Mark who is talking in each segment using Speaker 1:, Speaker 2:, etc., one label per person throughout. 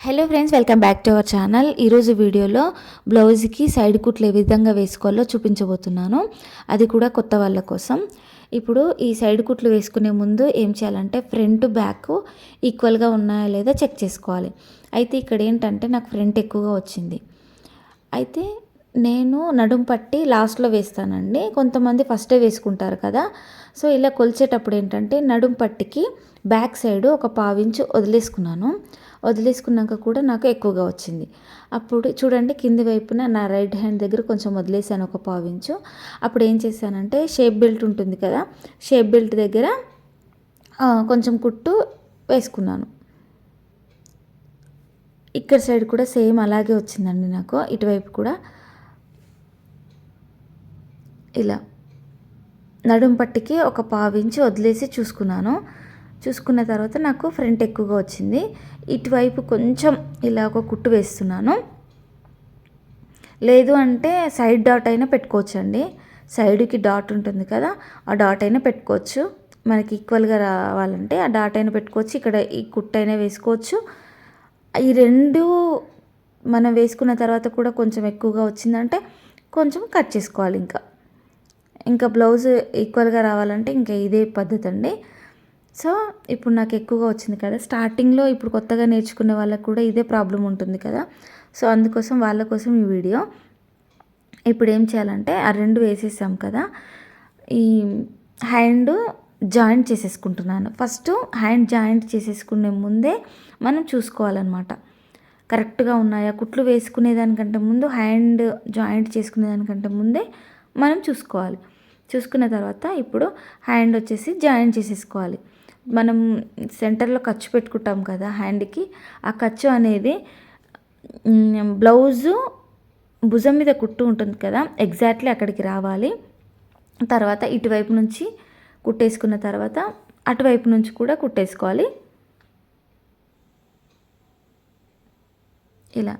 Speaker 1: Hello friends welcome back to our channel ఈరోజు వీడియోలో బ్లౌజ్కి సైడ్ కుట్లు ఏ విధంగా వేసుకోవాలో చూపించబోతున్నాను. అది కూడా కొత్త వాళ్ళ కోసం. ఇప్పుడు ఈ సైడ్ కుట్లు వేసుకునే ముందు ఏం చేయాలంటే ఫ్రంట్ బ్యాక్ ఈక్వల్గా ఉన్నాయా లేదా చెక్ చేసుకోవాలి. అయితే ఇక్కడ ఏంటంటే నాకు ఫ్రంట్ ఎక్కువగా వచ్చింది. అయితే నేను నడుం పట్టి లాస్ట్లో వేస్తానండి. కొంతమంది ఫస్టే వేసుకుంటారు కదా సో ఇలా కొలిచేటప్పుడు ఏంటంటే నడుం పట్టికి బ్యాక్ సైడ్ ఒక పావించు వదిలేసుకున్నాను. వదిలేసుకున్నాక కూడా నాకు ఎక్కువగా వచ్చింది. అప్పుడు చూడండి కింది వైపున నా రైట్ హ్యాండ్ దగ్గర కొంచెం వదిలేసాను ఒక పావించు. అప్పుడు ఏం చేశానంటే షేప్ బెల్ట్ ఉంటుంది కదా షేప్ బెల్ట్ దగ్గర కొంచెం కుట్టు వేసుకున్నాను. ఇక్కడ సైడ్ కూడా సేమ్ అలాగే వచ్చిందండి నాకు. ఇటువైపు కూడా ఇలా. నడుం పట్టికి ఒక పావించి వదిలేసి చూసుకున్నాను. చూసుకున్న తర్వాత నాకు ఫ్రంట్ ఎక్కువగా వచ్చింది. ఇటువైపు కొంచెం ఇలా ఒక కుట్టు వేస్తున్నాను. లేదు అంటే సైడ్ డాట్ అయినా పెట్టుకోవచ్చు అండి సైడ్కి డాట్ ఉంటుంది కదా ఆ డాట్ అయినా పెట్టుకోవచ్చు. మనకి ఈక్వల్గా రావాలంటే ఆ డాట్ అయినా పెట్టుకోవచ్చు ఇక్కడ ఈ కుట్టు అయినా వేసుకోవచ్చు. ఈ రెండు మనం వేసుకున్న తర్వాత కూడా కొంచెం ఎక్కువగా వచ్చిందంటే కొంచెం కట్ చేసుకోవాలి ఇంకా. ఇంకా బ్లౌజ్ ఈక్వల్గా రావాలంటే ఇంకా ఇదే పద్ధతి అండి. సో ఇప్పుడు నాకు ఎక్కువగా వచ్చింది కదా స్టార్టింగ్లో ఇప్పుడు కొత్తగా నేర్చుకునే వాళ్ళకు కూడా ఇదే ప్రాబ్లం ఉంటుంది కదా. సో అందుకోసం వాళ్ళ కోసం ఈ వీడియో ఇప్పుడు ఏం చేయాలంటే ఆ రెండు వేసేసాం కదా. ఈ హ్యాండ్ జాయింట్ చేసేసుకుంటున్నాను. ఫస్ట్ హ్యాండ్ జాయింట్ చేసేసుకునే ముందే మనం చూసుకోవాలన్నమాట. కరెక్ట్గా ఉన్నాయా? కుట్లు వేసుకునే దానికంటే ముందు హ్యాండ్ జాయింట్ చేసుకునే దానికంటే ముందే మనం చూసుకోవాలి. చూసుకున్న తర్వాత ఇప్పుడు హ్యాండ్ వచ్చేసి జాయిన్ చేసేసుకోవాలి. మనం సెంటర్లో ఖర్చు పెట్టుకుంటాం కదా హ్యాండ్కి ఆ ఖర్చు అనేది బ్లౌజు భుజం మీద కుట్టు ఉంటుంది కదా ఎగ్జాక్ట్లీ అక్కడికి రావాలి. తర్వాత ఇటువైపు నుంచి కుట్టేసుకున్న తర్వాత అటువైపు నుంచి కూడా కుట్టేసుకోవాలి. ఇలా.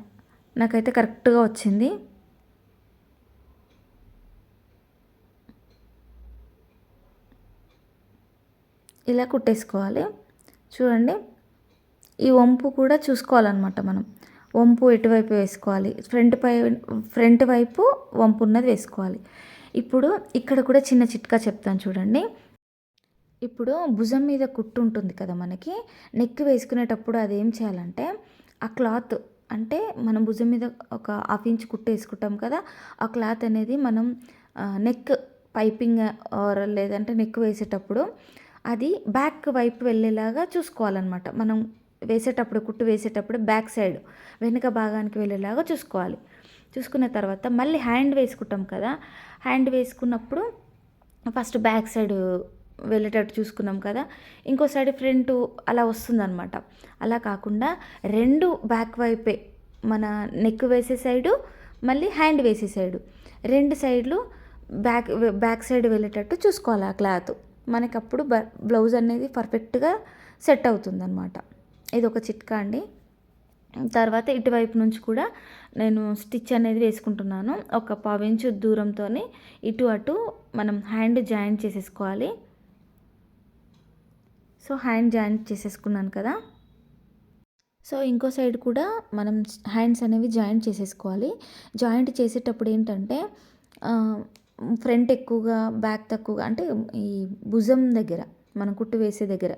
Speaker 1: నాకైతే కరెక్ట్గా వచ్చింది. ఇలా కుట్టేసుకోవాలి. చూడండి. ఈ వంపు కూడా చూసుకోవాలన్నమాట మనం. వంపు ఎటువైపు వేసుకోవాలి? ఫ్రంట్ పై ఫ్రంట్ వైపు వంపు ఉన్నది వేసుకోవాలి. ఇప్పుడు ఇక్కడ కూడా చిన్న చిట్కా చెప్తాను చూడండి. ఇప్పుడు భుజం మీద కుట్టు ఉంటుంది కదా మనకి. నెక్ వేసుకునేటప్పుడు అది ఏం చేయాలంటే ఆ క్లాత్ అంటే మనం భుజం మీద ఒక హాఫ్ ఇంచ్ కుట్టు వేసుకుంటాం కదా ఆ క్లాత్ అనేది మనం నెక్ పైపింగ్ ఆర్ లేదంటే నెక్ వేసేటప్పుడు అది బ్యాక్ వైపు వెళ్ళేలాగా చూసుకోవాలన్నమాట. మనం వేసేటప్పుడు కుట్టు వేసేటప్పుడు బ్యాక్ సైడ్ వెనుక భాగానికి వెళ్ళేలాగా చూసుకోవాలి. చూసుకున్న తర్వాత మళ్ళీ హ్యాండ్ వేసుకుంటాం కదా. హ్యాండ్ వేసుకున్నప్పుడు ఫస్ట్ బ్యాక్ సైడ్ వెళ్ళేటట్టు చూసుకున్నాం కదా. ఇంకో సైడ్ ఫ్రంట్ అలా వస్తుందన్నమాట. అలా కాకుండా రెండు బ్యాక్ వైపే మన నెక్ వేసే సైడు మళ్ళీ హ్యాండ్ వేసే సైడు రెండు సైడ్లు బ్యాక్ బ్యాక్ సైడ్ వెళ్ళేటట్టు చూసుకోవాలి ఆ క్లాత్ మనకి అప్పుడు బ బ్లౌజ్ అనేది పర్ఫెక్ట్గా సెట్ అవుతుంది అనమాట ఇది ఒక చిట్కా అండి. తర్వాత ఇటువైపు నుంచి కూడా నేను స్టిచ్ అనేది వేసుకుంటున్నాను. ఒక పావించు దూరంతో ఇటు అటు మనం హ్యాండ్ జాయింట్ చేసేసుకోవాలి. సో హ్యాండ్ జాయింట్ చేసేసుకున్నాను కదా. సో ఇంకో సైడ్ కూడా మనం హ్యాండ్స్ అనేవి జాయింట్ చేసేసుకోవాలి. జాయింట్ చేసేటప్పుడు ఏంటంటే ఫ్రంట్ ఎక్కువగా బ్యాక్ తక్కువగా అంటే ఈ భుజం దగ్గర మనం కుట్టు వేసే దగ్గర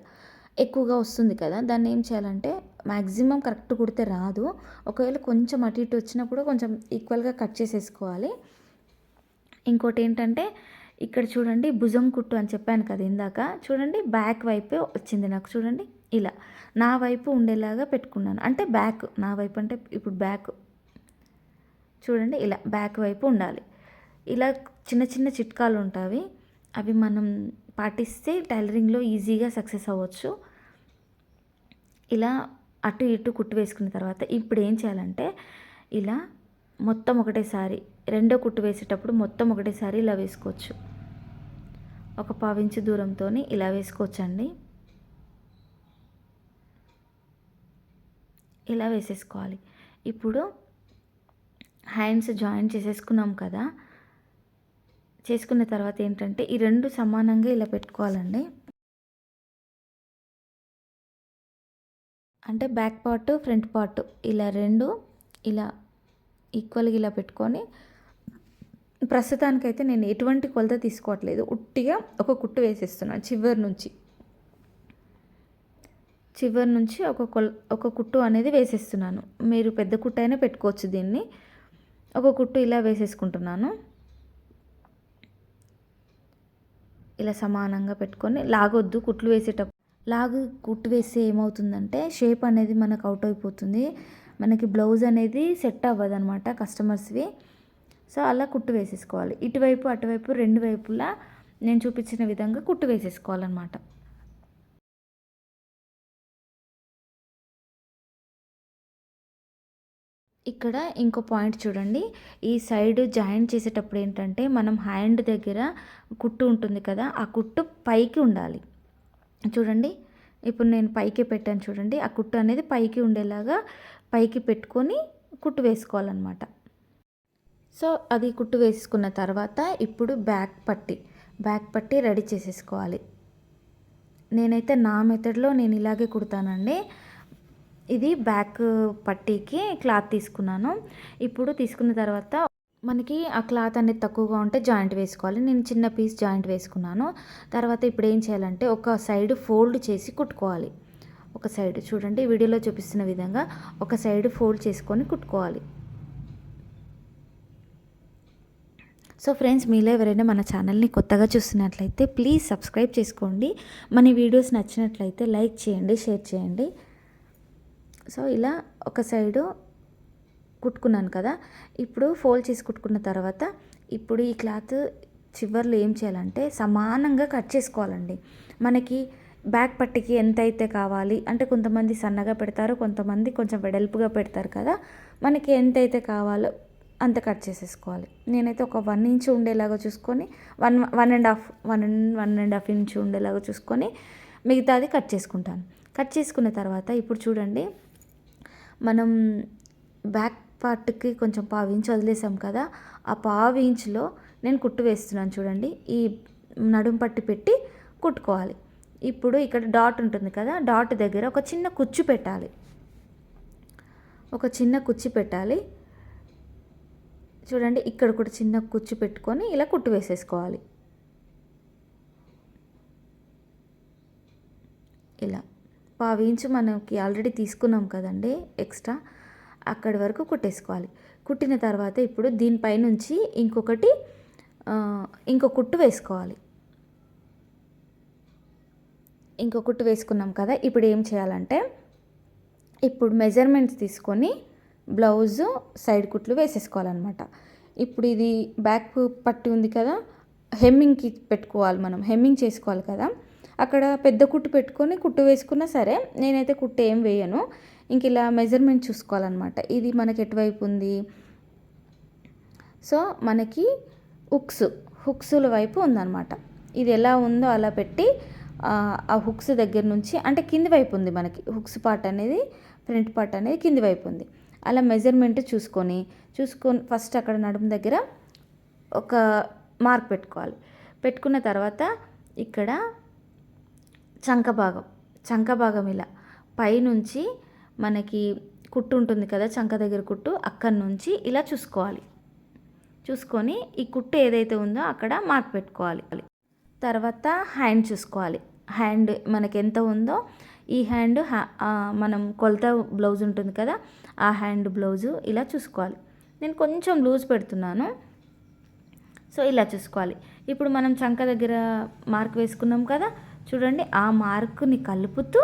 Speaker 1: ఎక్కువగా వస్తుంది కదా దాన్ని ఏం చేయాలంటే మ్యాక్సిమం కరెక్ట్ కుడితే రాదు. ఒకవేళ కొంచెం అటు ఇటు వచ్చినా కూడా కొంచెం ఈక్వల్గా కట్ చేసేసుకోవాలి. ఇంకోటి ఏంటంటే ఇక్కడ చూడండి భుజం కుట్టు అని చెప్పాను కదా ఇందాక. చూడండి బ్యాక్ వైపే వచ్చింది నాకు. చూడండి ఇలా. నా వైపు ఉండేలాగా పెట్టుకున్నాను. అంటే బ్యాక్ నా వైపు అంటే ఇప్పుడు బ్యాక్. చూడండి ఇలా బ్యాక్ వైపు ఉండాలి. ఇలా చిన్న చిన్న చిట్కాలు ఉంటాయి అవి మనం పాటిస్తే టైలరింగ్లో ఈజీగా సక్సెస్ అవ్వచ్చు. ఇలా అటు ఇటు కుట్టు వేసుకున్న తర్వాత ఇప్పుడు ఏం చేయాలంటే ఇలా మొత్తం ఒకటేసారి రెండో కుట్టు వేసేటప్పుడు మొత్తం ఒకటేసారి ఇలా వేసుకోవచ్చు. ఒక పావించు దూరంతో ఇలా వేసుకోవచ్చండి. ఇలా వేసేసుకోవాలి. ఇప్పుడు హ్యాండ్స్ జాయిన్ చేసేసుకున్నాం కదా చేసుకున్న తర్వాత ఏంటంటే ఈ రెండు సమానంగా ఇలా పెట్టుకోవాలండి. అంటే బ్యాక్ పార్ట్ ఫ్రంట్ పార్ట్ ఇలా రెండు ఇలా ఈక్వల్గా ఇలా పెట్టుకొని ప్రస్తుతానికైతే నేను ఎటువంటి కొలత తీసుకోవట్లేదు. ఉట్టిగా ఒక కుట్టు వేసేస్తున్నాను చివరి నుంచి. చివరి నుంచి ఒక కొల్ ఒక కుట్టు అనేది వేసేస్తున్నాను. మీరు పెద్ద కుట్టు అయినా పెట్టుకోవచ్చు దీన్ని. ఒక కుట్టు ఇలా వేసేసుకుంటున్నాను. ఇలా సమానంగా పెట్టుకొని లాగొద్దు కుట్లు వేసేటప్పుడు. లాగు కుట్టు వేస్తే ఏమవుతుందంటే షేప్ అనేది మనకు అవుట్ అయిపోతుంది. మనకి బ్లౌజ్ అనేది సెట్ అవ్వదు అనమాట కస్టమర్స్వి సో అలా కుట్టు వేసేసుకోవాలి. ఇటువైపు అటువైపు రెండు వైపులా నేను చూపించిన విధంగా కుట్టు వేసేసుకోవాలన్నమాట. ఇక్కడ ఇంకో పాయింట్ చూడండి. ఈ సైడ్ జాయింట్ చేసేటప్పుడు ఏంటంటే మనం హ్యాండ్ దగ్గర కుట్టు ఉంటుంది కదా ఆ కుట్టు పైకి ఉండాలి. చూడండి. ఇప్పుడు నేను పైకి పెట్టాను చూడండి. ఆ కుట్టు అనేది పైకి ఉండేలాగా పైకి పెట్టుకొని కుట్టు వేసుకోవాలన్నమాట. సో అది కుట్టు వేసుకున్న తర్వాత ఇప్పుడు బ్యాక్ పట్టి బ్యాక్ పట్టి రెడీ చేసేసుకోవాలి. నేనైతే నా మెథడ్లో నేను ఇలాగే కుడతానండి. ఇది బ్యాక్ పట్టీకి క్లాత్ తీసుకున్నాను. ఇప్పుడు తీసుకున్న తర్వాత మనకి ఆ క్లాత్ అనేది తక్కువగా ఉంటే జాయింట్ వేసుకోవాలి. నేను చిన్న పీస్ జాయింట్ వేసుకున్నాను. తర్వాత ఇప్పుడు ఏం చేయాలంటే ఒక సైడ్ ఫోల్డ్ చేసి కుట్టుకోవాలి. ఒక సైడ్ చూడండి వీడియోలో చూపిస్తున్న విధంగా ఒక సైడ్ ఫోల్డ్ చేసుకొని కుట్టుకోవాలి. సో ఫ్రెండ్స్ మీలో ఎవరైనా మన ఛానల్ని కొత్తగా చూస్తున్నట్లయితే ప్లీజ్ సబ్స్క్రైబ్ చేసుకోండి. మన వీడియోస్ నచ్చినట్లయితే లైక్ చేయండి షేర్ చేయండి. సో ఇలా ఒక సైడు కుట్టుకున్నాను కదా ఇప్పుడు ఫోల్డ్ చేసి కుట్టుకున్న తర్వాత ఇప్పుడు ఈ క్లాత్ చివర్లో ఏం చేయాలంటే సమానంగా కట్ చేసుకోవాలండి. మనకి బ్యాక్ పట్టికి ఎంత అయితే కావాలి అంటే కొంతమంది సన్నగా పెడతారు కొంతమంది కొంచెం వెడల్పుగా పెడతారు కదా మనకి ఎంత అయితే కావాలో అంత కట్ చేసేసుకోవాలి. నేనైతే ఒక వన్ ఇంచ్ ఉండేలాగా చూసుకొని one one and half one one and half inch ఉండేలాగా చూసుకొని మిగతాది కట్ చేసుకుంటాను. కట్ చేసుకున్న తర్వాత ఇప్పుడు చూడండి మనం బ్యాక్ పార్ట్కి కొంచెం పావు ఇంచ్ వదిలేసాం కదా ఆ పావు ఇంచులో నేను కుట్టు వేస్తున్నాను చూడండి. ఈ నడుం పట్టి పెట్టి కుట్టుకోవాలి. ఇప్పుడు ఇక్కడ డాట్ ఉంటుంది కదా డాట్ దగ్గర ఒక చిన్న కుచ్చు పెట్టాలి. ఒక చిన్న కుచ్చు పెట్టాలి. చూడండి ఇక్కడ కూడా చిన్న కుచ్చు పెట్టుకొని ఇలా కుట్టు వేసేసుకోవాలి. ఇలా. పావు ఇంచు మనకి ఆల్రెడీ తీసుకున్నాం కదండి ఎక్స్ట్రా. అక్కడి వరకు కుట్టేసుకోవాలి. కుట్టిన తర్వాత ఇప్పుడు దీనిపైనుంచి ఇంకొకటి ఇంకో కుట్టు వేసుకోవాలి. ఇంకో కుట్టు వేసుకున్నాం కదా ఇప్పుడు ఏం చేయాలంటే ఇప్పుడు మెజర్మెంట్స్ తీసుకొని బ్లౌజు సైడ్ కుట్లు వేసేసుకోవాలన్నమాట. ఇప్పుడు ఇది బ్యాక్ పట్టి ఉంది కదా హెమ్మింగ్కి పెట్టుకోవాలి మనం హెమ్మింగ్ చేసుకోవాలి కదా అక్కడ పెద్ద కుట్టు పెట్టుకొని కుట్టు వేసుకున్నా సరే నేనైతే కుట్టు ఏం వేయను. ఇంక ఇలా మెజర్మెంట్ చూసుకోవాలన్నమాట. ఇది మనకి ఎటువైపు ఉంది? సో మనకి హుక్స్ హుక్స్ల వైపు ఉందన్నమాట. ఇది ఎలా ఉందో అలా పెట్టి ఆ హుక్స్ దగ్గర నుంచి అంటే కింది వైపు ఉంది మనకి. హుక్స్ పార్ట్ అనేది ఫ్రంట్ పార్ట్ అనేది కింది వైపు ఉంది. అలా మెజర్మెంట్ చూసుకొని చూసుకొని ఫస్ట్ అక్కడ నడుము దగ్గర ఒక మార్క్ పెట్టుకోవాలి. పెట్టుకున్న తర్వాత ఇక్కడ చంకభాగం చంకభాగం ఇలా. పైనుంచి మనకి కుట్టు ఉంటుంది కదా చంక దగ్గర కుట్టు అక్కడి నుంచి ఇలా చూసుకోవాలి. చూసుకొని ఈ కుట్టు ఏదైతే ఉందో అక్కడ మార్క్ పెట్టుకోవాలి. తర్వాత హ్యాండ్ చూసుకోవాలి. హ్యాండ్ మనకి ఎంత ఉందో ఈ హ్యాండ్ మనం కొలత బ్లౌజ్ ఉంటుంది కదా ఆ హ్యాండ్ బ్లౌజు ఇలా చూసుకోవాలి. నేను కొంచెం లూజ్ పెడుతున్నాను. సో ఇలా చూసుకోవాలి. ఇప్పుడు మనం చంక దగ్గర మార్క్ వేసుకున్నాం కదా చూడండి ఆ మార్క్ని కలుపుతూ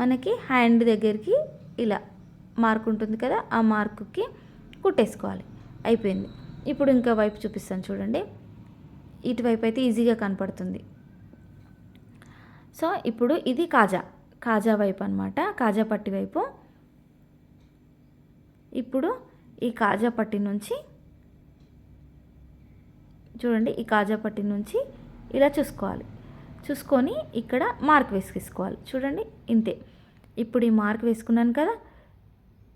Speaker 1: మనకి హ్యాండ్ దగ్గరికి ఇలా మార్క్ ఉంటుంది కదా ఆ మార్కుకి కుట్టేసుకోవాలి. అయిపోయింది. ఇప్పుడు ఇంకా వైపు చూపిస్తాను చూడండి. ఇటువైపు అయితే ఈజీగా కనపడుతుంది. సో ఇప్పుడు ఇది కాజా. కాజా వైపు అనమాట కాజా పట్టి వైపు. ఇప్పుడు ఈ కాజా పట్టి నుంచి చూడండి ఈ కాజా పట్టి నుంచి ఇలా చూసుకోవాలి. చూసుకొని ఇక్కడ మార్క్ వేసేసుకోవాలి. చూడండి ఇంతే. ఇప్పుడు ఈ మార్క్ వేసుకున్నాను కదా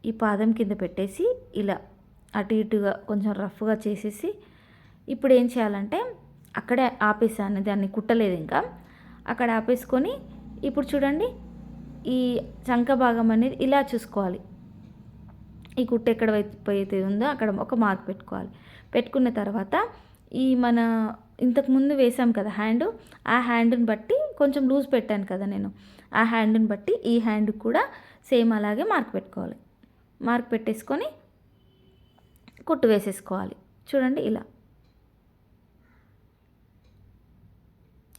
Speaker 1: ఈ పాదం కింద పెట్టేసి ఇలా అటు ఇటుగా కొంచెం రఫ్గా చేసేసి ఇప్పుడు ఏం చేయాలంటే అక్కడే ఆపేసాను దాన్ని కుట్టలేదు ఇంకా. అక్కడ ఆపేసుకొని ఇప్పుడు చూడండి ఈ చంక భాగం అనేది ఇలా చూసుకోవాలి. ఈ కుట్ట ఎక్కడ వైపు అయితే ఉందో అక్కడ ఒక మార్క్ పెట్టుకోవాలి. పెట్టుకున్న తర్వాత ఈ మన ఇంతకుముందు వేసాం కదా హ్యాండ్ ఆ హ్యాండ్ని బట్టి కొంచెం లూజ్ పెట్టాను కదా నేను. ఆ హ్యాండ్ని బట్టి ఈ హ్యాండ్ కూడా సేమ్ అలాగే మార్క్ పెట్టుకోవాలి. మార్క్ పెట్టేసుకొని కుట్టు వేసేసుకోవాలి. చూడండి ఇలా.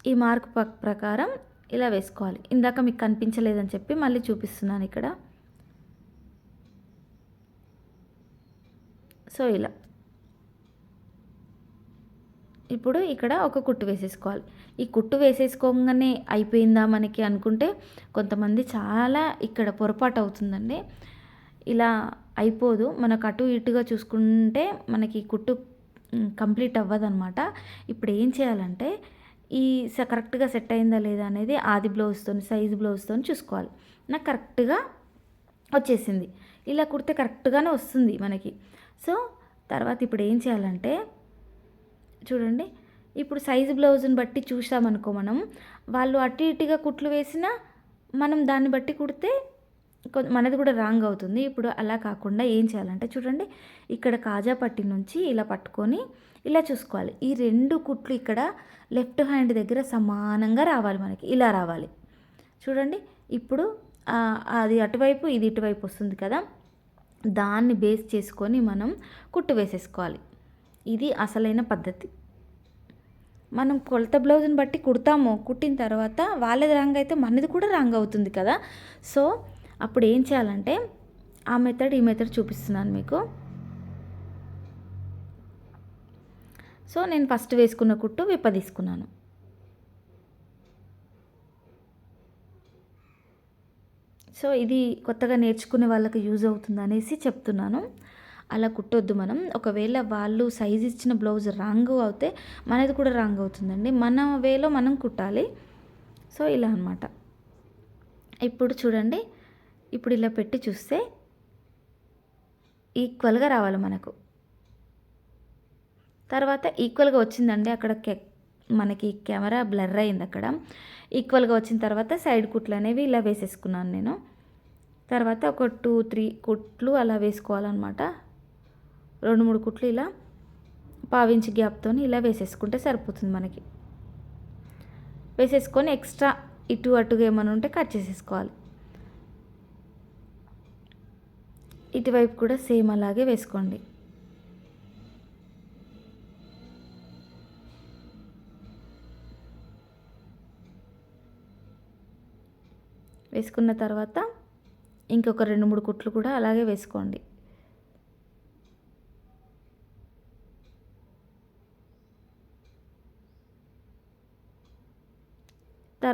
Speaker 1: ఈ మార్క్ ప్రకారం ఇలా వేసుకోవాలి. ఇందాక మీకు కనిపించలేదని చెప్పి మళ్ళీ చూపిస్తున్నాను ఇక్కడ. సో ఇలా. ఇప్పుడు ఇక్కడ ఒక కుట్టు వేసేసుకోవాలి. ఈ కుట్టు వేసేసుకోగానే అయిపోయిందా మనకి అనుకుంటే కొంతమంది చాలా ఇక్కడ పొరపాటు అవుతుందండి. ఇలా అయిపోదు. మనకు అటు ఇటుగా చూసుకుంటే మనకి కుట్టు కంప్లీట్ అవ్వదన్నమాట. ఇప్పుడు ఏం చేయాలంటే ఈ కరెక్ట్గా సెట్ అయిందా లేదా అనేది ఆది బ్లౌజ్తో సైజ్ బ్లౌజ్తో చూసుకోవాలి. నాకు కరెక్ట్గా వచ్చేసింది. ఇలా కుడితే కరెక్ట్గానే వస్తుంది మనకి. సో తర్వాత ఇప్పుడు ఏం చేయాలంటే చూడండి. ఇప్పుడు సైజు బ్లౌజ్ని బట్టి చూసామనుకో మనం. వాళ్ళు అటు ఇటుగా కుట్లు వేసినా మనం దాన్ని బట్టి కుడితే మనది కూడా రాంగ్ అవుతుంది. ఇప్పుడు అలా కాకుండా ఏం చేయాలంటే చూడండి. ఇక్కడ కాజా పట్టి నుంచి ఇలా పట్టుకొని ఇలా చూసుకోవాలి. ఈ రెండు కుట్లు ఇక్కడ లెఫ్ట్ హ్యాండ్ దగ్గర సమానంగా రావాలి మనకి. ఇలా రావాలి. చూడండి. ఇప్పుడు అది అటువైపు ఇది ఇటువైపు వస్తుంది కదా. దాన్ని బేస్ చేసుకొని మనం కుట్టు వేసేసుకోవాలి. ఇది అసలైన పద్ధతి. మనం కొలత బ్లౌజ్ని బట్టి కుడతాము కుట్టిన తర్వాత వాళ్ళది రాంగ్ అయితే మనది కూడా రాంగ్ అవుతుంది కదా. సో అప్పుడు ఏం చేయాలంటే ఆ మెథడ్ ఈ మెథడ్ చూపిస్తున్నాను మీకు. సో నేను ఫస్ట్ వేసుకున్న కుట్టు విప్ప తీసుకున్నాను. సో ఇది కొత్తగా నేర్చుకునే వాళ్ళకి యూజ్ అవుతుంది అనేసి చెప్తున్నాను. అలా కుట్టొద్దు మనం. ఒకవేళ వాళ్ళు సైజ్ ఇచ్చిన బ్లౌజ్ రాంగ్ అవుతే మనది కూడా రాంగ్ అవుతుందండి. మన వేలో మనం కుట్టాలి. సో ఇలా అనమాట ఇప్పుడు చూడండి. ఇప్పుడు ఇలా పెట్టి చూస్తే ఈక్వల్గా రావాలి మనకు. తర్వాత ఈక్వల్గా వచ్చిందండి. అక్కడ మనకి కెమెరా బ్లర్ అయింది అక్కడ. ఈక్వల్గా వచ్చిన తర్వాత సైడ్ కుట్లు అనేవి ఇలా వేసేసుకున్నాను నేను. తర్వాత ఒక టూ త్రీ కుట్లు అలా వేసుకోవాలన్నమాట. రెండు మూడు కుట్లు ఇలా పావించి గ్యాప్తో ఇలా వేసేసుకుంటే సరిపోతుంది మనకి. వేసేసుకొని ఎక్స్ట్రా ఇటు అటుగా ఏమైనా ఉంటే కట్ చేసేసుకోవాలి. ఇటువైపు కూడా సేమ్ అలాగే వేసుకోండి. వేసుకున్న తర్వాత ఇంకొక రెండు మూడు కుట్లు కూడా అలాగే వేసుకోండి.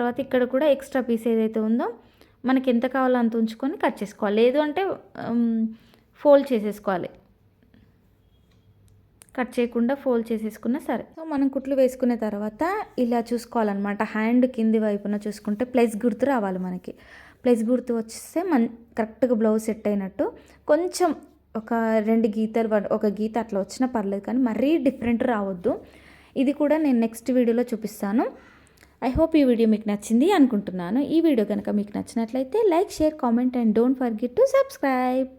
Speaker 1: తర్వాత ఇక్కడ కూడా ఎక్స్ట్రా పీస్ ఏదైతే ఉందో మనకి ఎంత కావాలో అంత ఉంచుకొని కట్ చేసుకోవాలి. లేదు అంటే ఫోల్డ్ చేసేసుకోవాలి. కట్ చేయకుండా ఫోల్డ్ చేసేసుకున్నా సరే. సో మనం కుట్లు వేసుకున్న తర్వాత ఇలా చూసుకోవాలన్నమాట. హ్యాండ్ కింది వైపున చూసుకుంటే ప్లస్ గుర్తు రావాలి మనకి. ప్లస్ గుర్తు వచ్చేస్తే మన కరెక్ట్గా బ్లౌజ్ సెట్ అయినట్టు కొంచెం ఒక రెండు గీతలు ఒక గీత అట్లా వచ్చినా పర్లేదు కానీ మరీ డిఫరెంట్ రావద్దు. ఇది కూడా నేను నెక్స్ట్ వీడియోలో చూపిస్తాను. ఐ హోప్ ఈ వీడియో మీకు నచ్చింది అనుకుంటున్నాను. ఈ వీడియో కనుక మీకు నచ్చినట్లయితే like share comment and don't forget to subscribe.